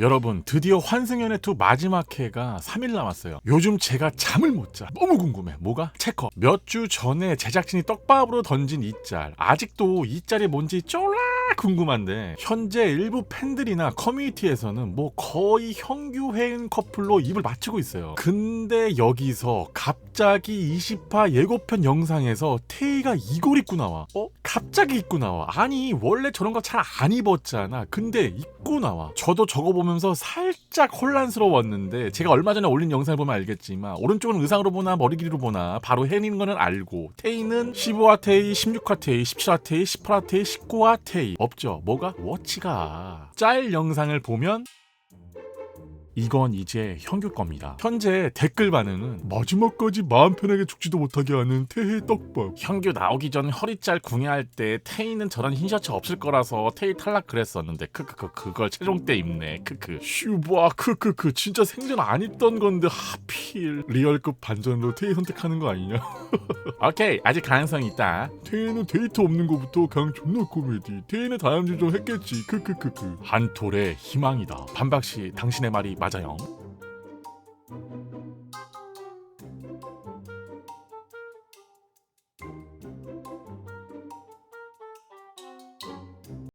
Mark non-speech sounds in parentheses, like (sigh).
여러분 드디어 환승연애 2 마지막 회가 3일 남았어요. 요즘 제가 잠을 못 자. 너무 궁금해. 뭐가? 체커. 몇 주 전에 제작진이 떡밥으로 던진 이 짤. 아직도 이 짤이 뭔지 쫄라 궁금한데 현재 일부 팬들이나 커뮤니티에서는 뭐 거의 형규회인 커플로 입을 맞추고 있어요. 근데 여기서 갑자기 20화 예고편 영상에서 테이가 이걸 입고 나와. 어? 갑자기 입고 나와. 아니 원래 저런 거 잘 안 입었잖아. 근데 입고 나와. 저도 저거 보면서 살짝 혼란스러웠는데 제가 얼마 전에 올린 영상을 보면 알겠지만 오른쪽은 의상으로 보나 머리 길이로 보나 바로 혜인인 거는 알고 테이는 15화 테이, 16화 테이, 17화 테이, 18화 테이, 19화 테이 없죠. 뭐가? 워치가. 짤 영상을 보면 이건 이제 형규 겁니다. 현재 댓글 반응은 마지막까지 마음 편하게 죽지도 못하게 하는 태해 떡밥. 형규 나오기 전 허리 짤 궁예할 때 태희는 저런 흰 셔츠 없을 거라서 태희 탈락 그랬었는데 크크크 그걸 최종 때 입네 크크. 슈바 크크크 진짜 생전 안 입던 건데 하필 리얼급 반전으로 태희 선택하는 거 아니냐? (laughs) 오케이 아직 가능성이 있다. 태희는 데이트 없는 거부터 강 존나 코미디. 태희는 다음 주좀 했겠지. 크크크크. 한 톨의 희망이다. 반박시 당신의 말이 맞아요.